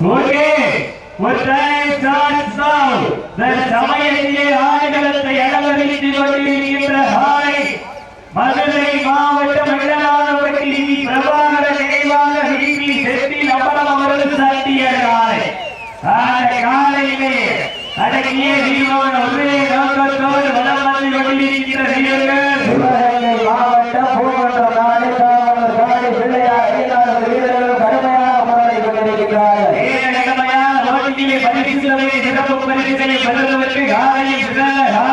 Okay, what time starts now? The சமயத்திலே ஆடுகளத்தை அளவரித்து மாவட்டம் உபரிசனை வல்லவருக்கு யாரையும்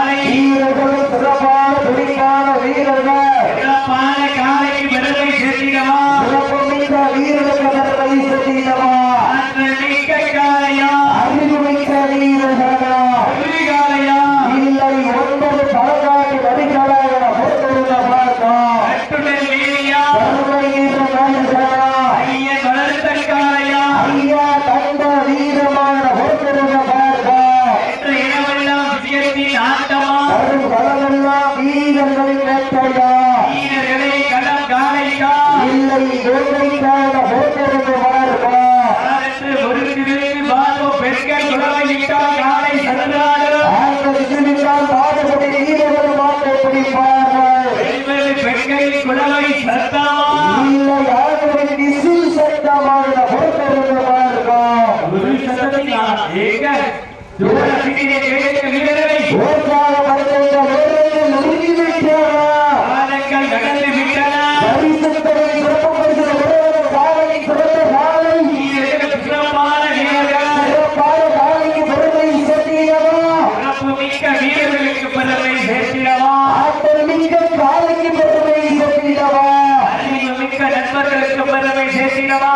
பெருக்கும் பெருமை சேர்த்திடவா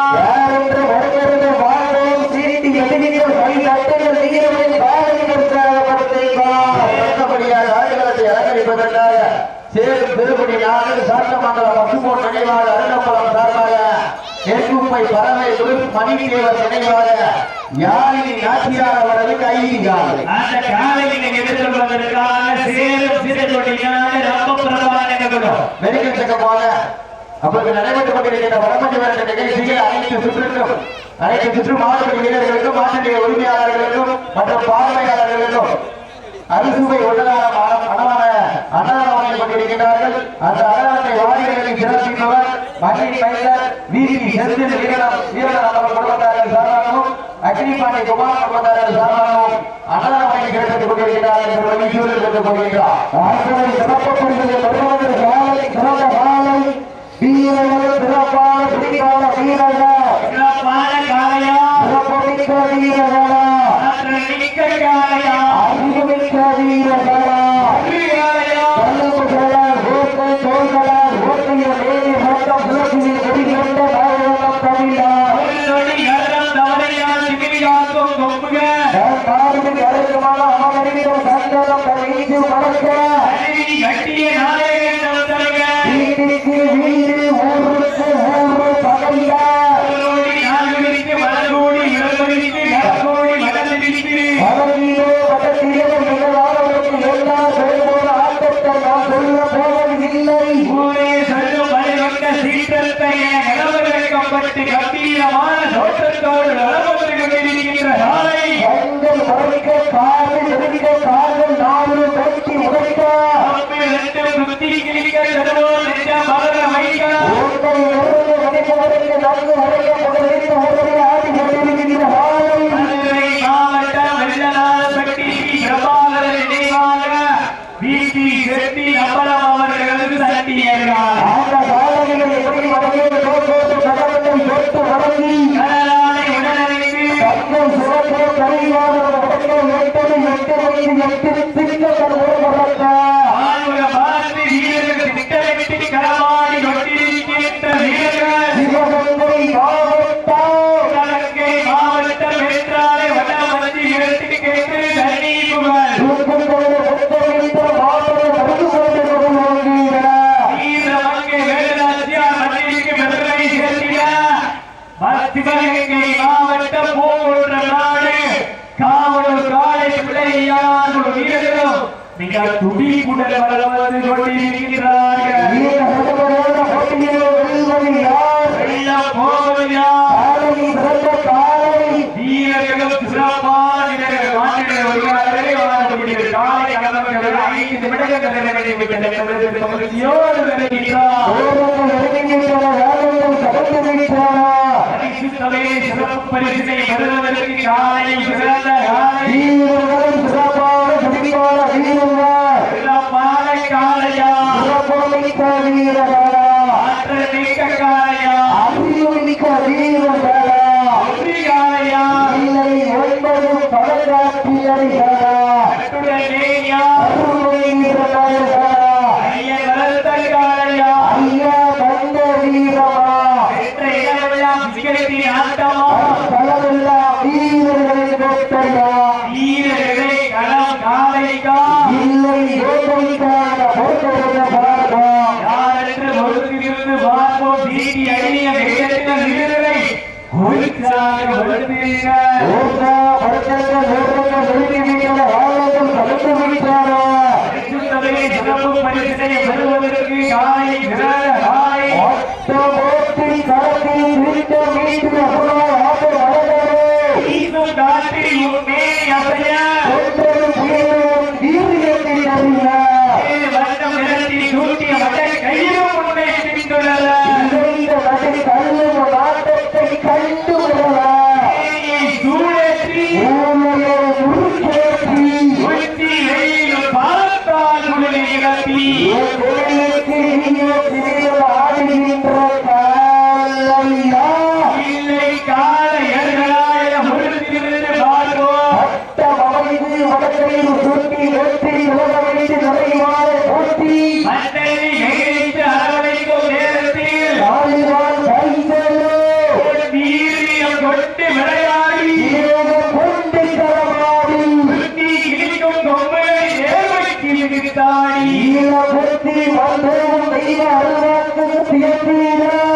சேரும் பெருமணி நாடு சாத்தமங்கலம் மசுமோன் நினைவாக அருணப்பலம் சார்பாக ஏற்றுமை பறவை மணிக்கு தேவர் நினைவாக யாழினி நாச்சியார் அவரது கையினால் அந்த காலையில் எதிர்கொள்வதற்கான சேரும் சிறுதொடியான ரொம்ப பிரபலமான நெருக்கத்தக்கமாக அப்போது நடைபெற்றுக் கொண்டிருக்கின்ற வடமஞ்சி விளையாட்டு நிகழ்ச்சியில் அனைத்து சுற்றுக்கும் அனைத்து சுற்று மாவட்ட வீரர்களுக்கும் மாநில உரிமையாளர்களுக்கும் மற்றும் பார்வையாளர்களுக்கும் அறுசுவை உள்ளதான அன்னதான அன்னதானத்தை கொண்டிருக்கிறார்கள் அந்த அன்னதானத்தை வாரியர்களின் சிறப்பிப்பவர் மண்ணின் மைந்தர் வீசி செந்தில் வீரனம் வீரனம் அவர் குடும்பத்தாரர் சாரணமும் அக்னிபாண்டி குமார் குடும்பத்தாரர் சாரணமும் கொண்டிருக்கிறார்கள் வீரர்கள் சிறப்பான பிடிக்காத வீரர்கள் சிறப்பான நான்கு முறை யோடு விளைவிக்கிறார். சிறப்பு பரிசினை பெறுவதற்கு காலை சிறந்த பலராட்சியடைகிறார் ஓடுங்க படுக்கிறத திருத்தாணி நீலபுரத்தில் வந்தோம் தெய்வ அருள்வாக்கு தியத்தீரா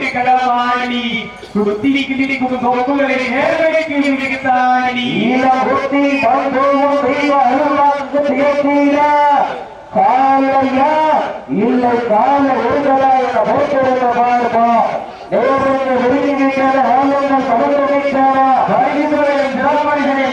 ಕಿಡಿಟಿ ಕಡವಾಣಿ ಗುತ್ತಿಲಿ ಕಿಡಿಟಿ ಕುಮುಕೊಮ್ಮೆ ಹೇರಡೆ ಕಿಡಿಟಿ ತಾಣಿ ನೀಲ ಗುತ್ತಿ ಕಂಡು ದೈವ ಹನುಮಂತ ಪ್ರಿಯತೀರ ಕಾಲಯ್ಯ ಇಲ್ಲ ಕಾಲ ಹೋಗಲ ಎನ್ನ ಹೋಗಲ ಮಾಡ್ಬ ದೇವರನ್ನು ಹುಡುಗಿ ಹಾಲನ್ನು ಕಳೆದುಬಿಟ್ಟಾರ ಬಾಗಿಸುವ ಗ್ರಾಮಗಳಿಗೆ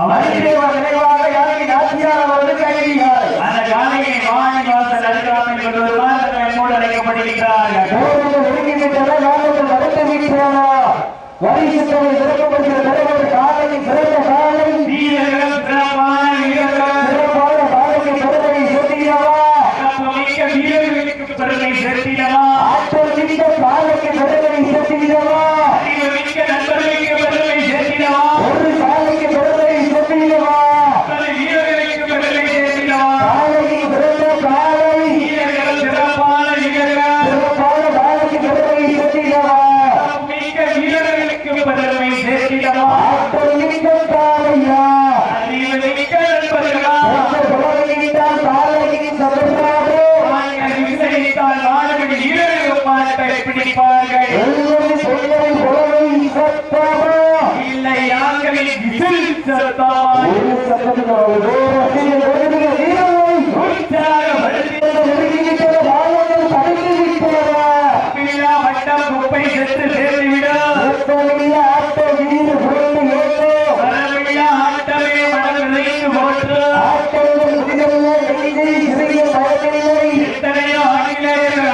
மனிதேவன் நினைவாக யானை நாச்சியார் அவர்களுக்கு அழகியார் அந்த யானையை வாங்கி வாசல் அடிக்கலாம் என்பது ஒரு மாதம் கூட அழைக்கப்படுகிறார்கள் ஒருங்கிணைந்த யானைகள் தலைவர் காலையில் பிறந்த காலை வீரர்கள்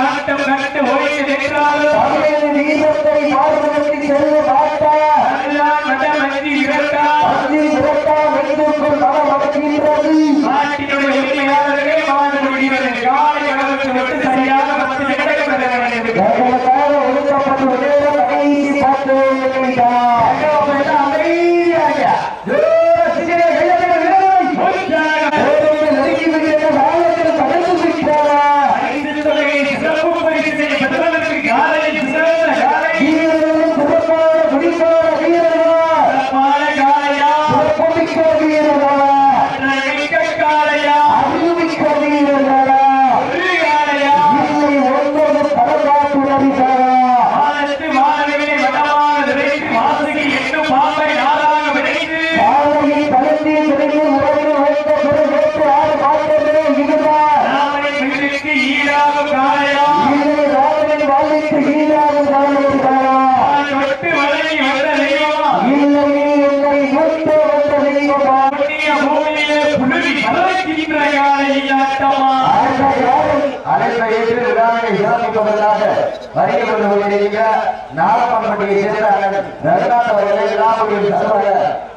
ஆட்டம் கண்டு ஓய்வு நிற்கிறார்கள். அழைப்பை ஏற்று விழாவினை சிறப்பிப்பதற்காக வருகை கொண்டு கொண்டிருக்கிற நாகப்பன்பட்டியை சேர்ந்த அண்ணன் ரகுநாத் அவர்களை விழாவுடைய சார்பாக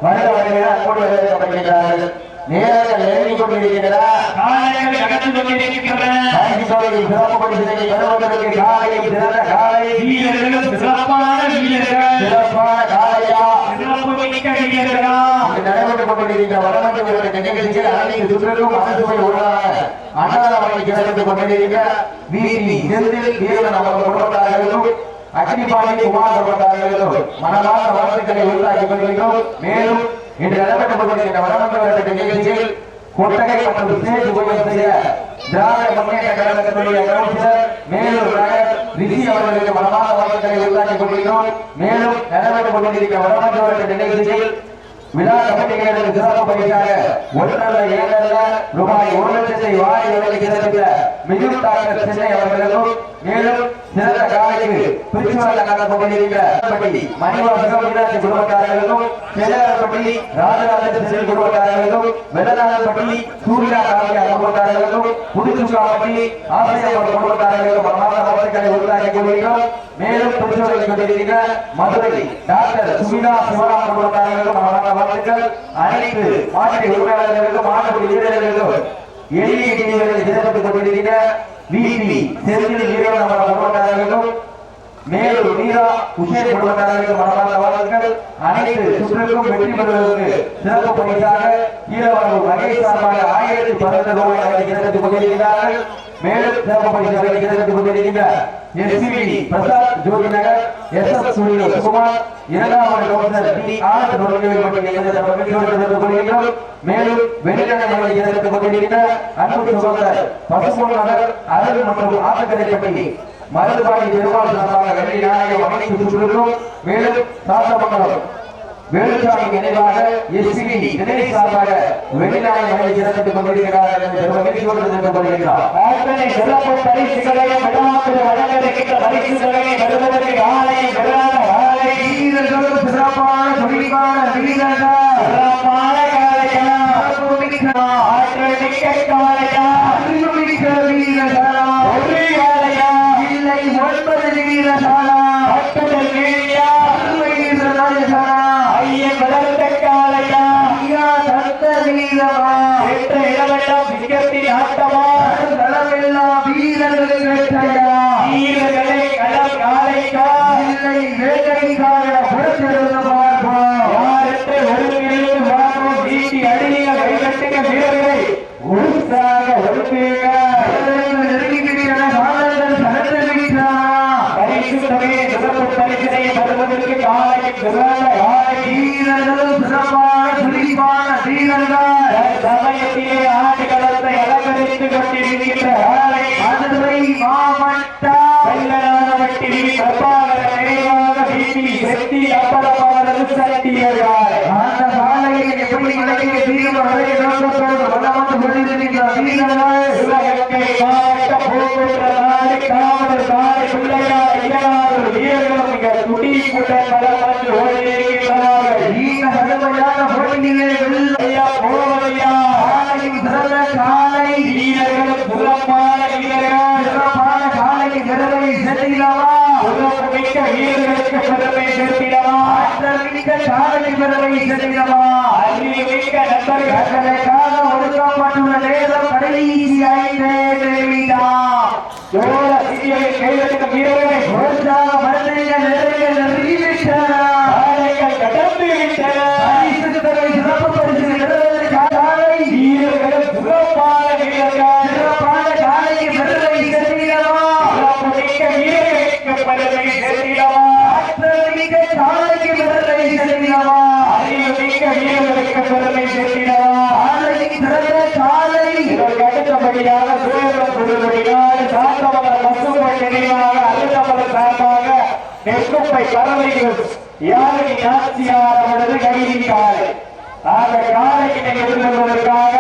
வருட வருகிற அன்போடு வரவேற்கப்படுகிறார்கள் நேரங்கள் நெருங்கிக் கொண்டிருக்கின்றன. காலைகள் கடந்து கொண்டிருக்கின்றன. சிறப்பு பரிசினை பெறுவதற்கு காலையில் சிறந்த காலை. வீரர்களும் சிறப்பான வீரர்கள். சிறப்பான காலையா? சிறப்பு மிக்க வீரர்களா? கொண்டிருக்கின்ற நிகழ்ச்சியில் அனைத்து உள்ளான கொண்டிருக்கிற வீதி செந்தில் வீரன் அவர்கள் குடும்பத்தார்களுக்கும் அக்னிபாணி குமார் குடும்பத்தார்களுக்கும் மனமார்ந்த வாழ்த்துக்களை உருவாக்கி கொண்டிருக்கிறோம் மேலும் இன்று நடைபெற்றுக் கொண்டிருக்கின்ற வடமஞ்சு நிகழ்ச்சியில் கொட்டகை மற்றும் ஸ்டேஜ் உபயோகம் செய்ய திராவிட முன்னேற்ற கழகத்தினுடைய கவுன்சிலர் மேலூர் நகர் ரிஷி அவர்களுக்கு வாழ்த்துக்களை மேலும் நடைபெற்றுக் கொண்டிருக்கிற வடமஞ்சு விருது நிகழ்ச்சியில் விழா கமிட்டிகளுக்கு சிறப்பு பரிசாக ஒன்றல்ல இரண்டல்ல ரூபாய் ஒரு லட்சத்தை வாரி வழங்கி சிறப்பித்த மிகுந்த டாக்டர் சென்னை அவர்களுக்கும். மேலும் சிறந்த காலைக்கு பிரிச்சுவல்ல நடந்து கொண்டிருக்கிற மணிவாசகம் மீனாட்சி குடும்பக்காரர்களும் செல்லப்பட்டி ராஜராஜ செல் குடும்பக்காரர்களும் வெள்ளநாதப்பட்டி சூர்யா காவியா குடும்பக்காரர்களும் புதுச்சுக்காப்பட்டி ஆசிரியர் குடும்பக்காரர்களும் மனமார்ந்த வாழ்த்துக்களை உருவாக்கி கொண்டிருக்கிறோம். மேலும் பிரிச்சுவலை கொண்டிருக்கிற மதுரை டாக்டர் சுமிதா சிவராம் குடும்பக்காரர்களும் மனமார்ந்த வாழ்த்துக்கள். அனைத்து மாநில உரிமையாளர்களுக்கும் மாநில வீரர்களுக்கும் எளிய இடைவெளிகளை சிறப்பித்துக் கொண்டிருக்கிற விபி செந்தில் வீரர் நம்ம குடும்பத்தார்களுக்கும் மேலும் வீரா உஷேர் குடும்பத்தார்களுக்கு மனமார்ந்த வாழ்த்துக்கள் அனைத்து சுற்றுக்கும் வெற்றி பெறுவதற்கு சிறப்பு பரிசாக கீழவரவு மகேஷ் சார்பாக ஆயிரத்தி பதினெட்டு ரூபாய் வழங்கி சிறப்பித்துக் கொண்டிருக்கிறார்கள். மேலும் சிறப்பு பரிசாக சிறப்பித்துக் கொண்டிருக்கின்ற SPB Prasad Jothi Nagar S S Sunil Sukumar இரண்டாவது கவுன்சிலர் டி ஆர் நுழைவில் மட்டும் மேலும் வெளிநாடு மலை கொண்டிருக்கின்ற அன்பு சகோதரர் பசுமன் நகர் அருள் மற்றும் ஆத்தக்கரைப்பட்டி மருதுபாடி பெருமாள் சார்பாக வெள்ளி நாணயம் அமைத்து மேலும் சாத்தமங்கலம் வேலுசாமி நினைவாக எஸ்பிபி நினைவு சார்பாக வெளிநாடு மலை சிறப்பித்துக் கொண்டிருக்கிறார் என்று மகிழ்ச்சியோடு தெரிவித்துக் கொள்கின்றார் அத்தனை சிறப்பு பரிசுகளையும் விழாவில் வழங்கிருக்கின்ற பரிசுகளையும் பெறுவதற்கு பெறாத ஆலை வீரர்களும் சிறப்பான துடிப்பான வீரர்கள் சிறப்பான காலையா ஆற்றல் மிக்க காலையா அறிவுமிக்க வீரர்களா? ஒரு காலையா இல்லை ஒன்பது வீரர்களா? பட்டுதல் நீடியா கைகட்டுக வீரர்களை உற்சாக ஒழுங்குக நெருங்கிவிட்டன காலங்கள் கடந்து விட்டானா பரிசு தொகையை சிறப்பு பரிசினை பெறுவதற்கு காலைக்கு சிறந்த காலை வீரர்களும் சிறப்பான துடிப்பான வீரர்கள் சமயத்திலே ஆடுகளத்தை அலங்கரித்துக் கொண்டிருக்கின்ற காலை மதுரை மாவட்டம் வெள்ளநாதவட்டி பிரபாகர நினைவாக வீட்டி செட்டி அப்பளமானது சட்டியர்காலை அந்த சாலையில் எப்படி விளக்கிய வீரம் அடைய நோக்கத்தோடு வளர்ந்து கொண்டிருக்கின்ற வீரர்கள் சிவகங்கை மாவட்ட போக்குவரத்து நாடு காவலர் நாடு பிள்ளையார் ஐயனார் வீரர்களும் மிக துடிப்புடன் பலம் வந்து ஓடியிருக்கிறார்கள் நீங்க கடுமையான போட்டியிலே வெல்ல ஐயா போவதையா காலையின் சிறந்த காலை வீரர்களும் புறமான வீரர்கள் சிறப்பான காலையை பெருமை செலுத்தினவா உறவு மிக்க வீரர்களுக்கு பெருமை சேர்த்திடவா ஆற்றல் மிக்க காலை பெருமை செலுத்தினவா அறிவு மிக்க நண்பர்கள் ஒதுக்கப்பட்டுள்ள நேரம் வீரர்களை உற்சாக நிறைய கடந்து விட்டன. பறவைகள் யாருக்கு ஜாஸ்தியானது கைதி காலை? ஆக காலைக்கு நீங்கள் இருந்து கொள்வதற்காக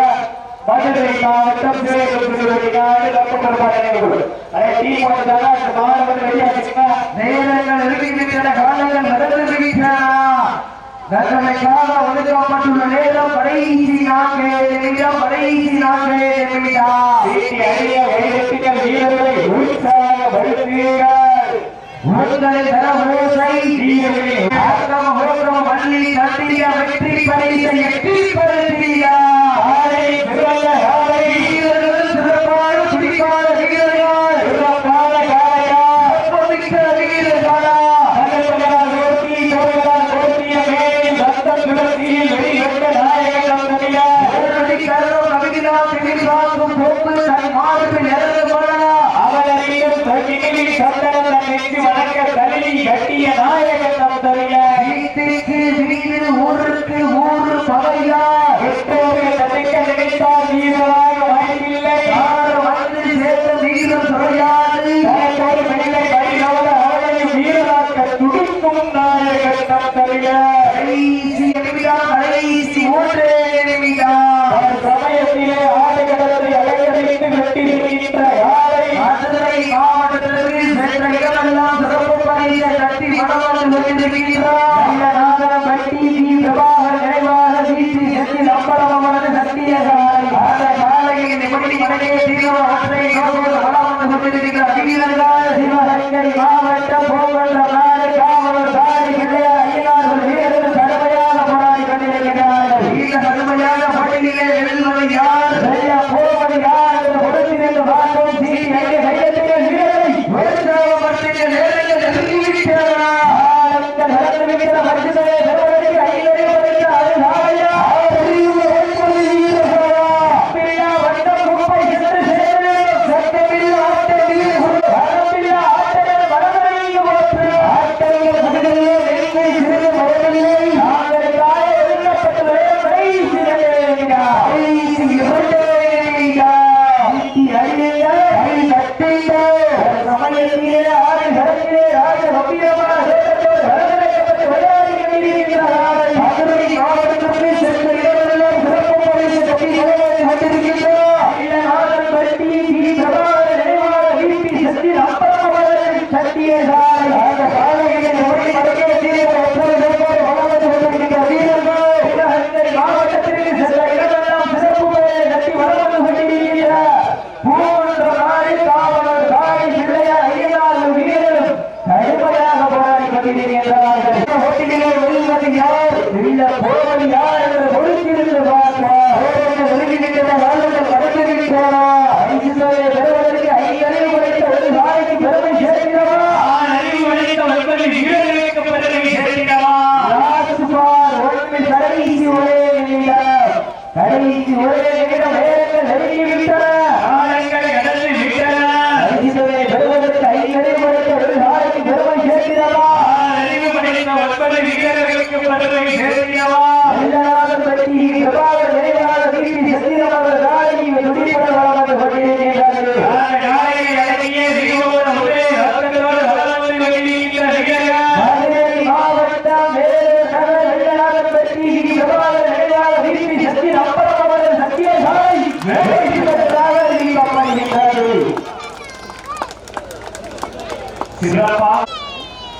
மதுரை மாவட்டம் சிறைகளுக்காக தப்பப்படுவார் நினைவுகள் அதே டீ போட்டதால அந்த மாணவர்கள் வெளியாச்சுன்னா நேரங்கள் இருக்கின்றன காலங்கள் நடந்து விடுகிறாரா தர்மைக்காக ஒதுக்கப்பட்டுள்ள நேரம் கடைசி நான்கே நிமிடம் கடைசி நான்கே நிமிடம் வீரர்களை உற்சாக படுத்துகிறார் உங்களை தரவோசை தீயவே. ஆத்தம் ஹோரம் மல்லி நந்தியா வெற்றி பரிசை எட்டி பரிசியா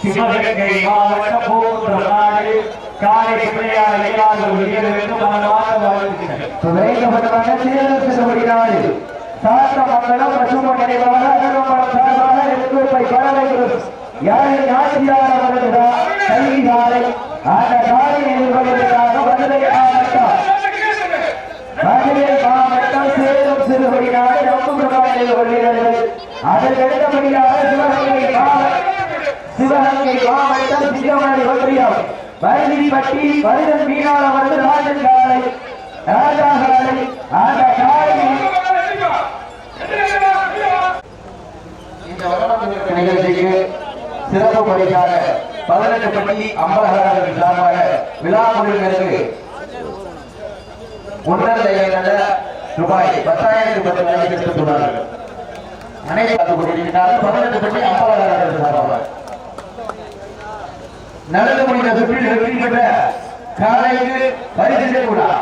சிவகங்கை மாவட்ட போர் பிரதாடு காலை பிள்ளையார் இல்லாத உயர் வேண்டும் மனமாக வாழ்த்துகிறேன் துணைக்கப்பட்டதாக சீரமைப்பு முடியாது சாத்த மண்டலம் பசும நினைவாக அகரம்பலம் சார்பாக எதிர்ப்பை பரவைகளும் யாரை ஆசிரியார் அவர்களா கைதாரை அந்த காலை நிறுவனத்திற்காக மதுரை மாவட்டம் மதுரை மாவட்டம் சேலம் சிறுபடியாக ரொம்ப பிரபாவனை கொள்கிறார்கள் அதற்கடுத்தபடியாக சிவகங்கை சிவகங்கை மாவட்டம் சிங்கமணி ஒன்றியம். பருதிப்பட்டி ராஜா இந்த நிகழ்ச்சிக்கு சிறப்பு படைக்காக பதினெட்டு பள்ளி அம்பலகரன் சார்பாக விழா குழுவினருக்கு ஒன்றரை ரூபாய் பத்தாயிரத்தி பத்து நாளைக்கு செலுத்துள்ளார்கள் மனைவி பார்த்து கொண்டிருக்கிறார்கள் பதினெட்டு பற்றி அம்பாளர் இருக்கிறார்கள் நடந்து முடிந்த சுற்றில் காலையில் பரிசு செய்யக்கூடாது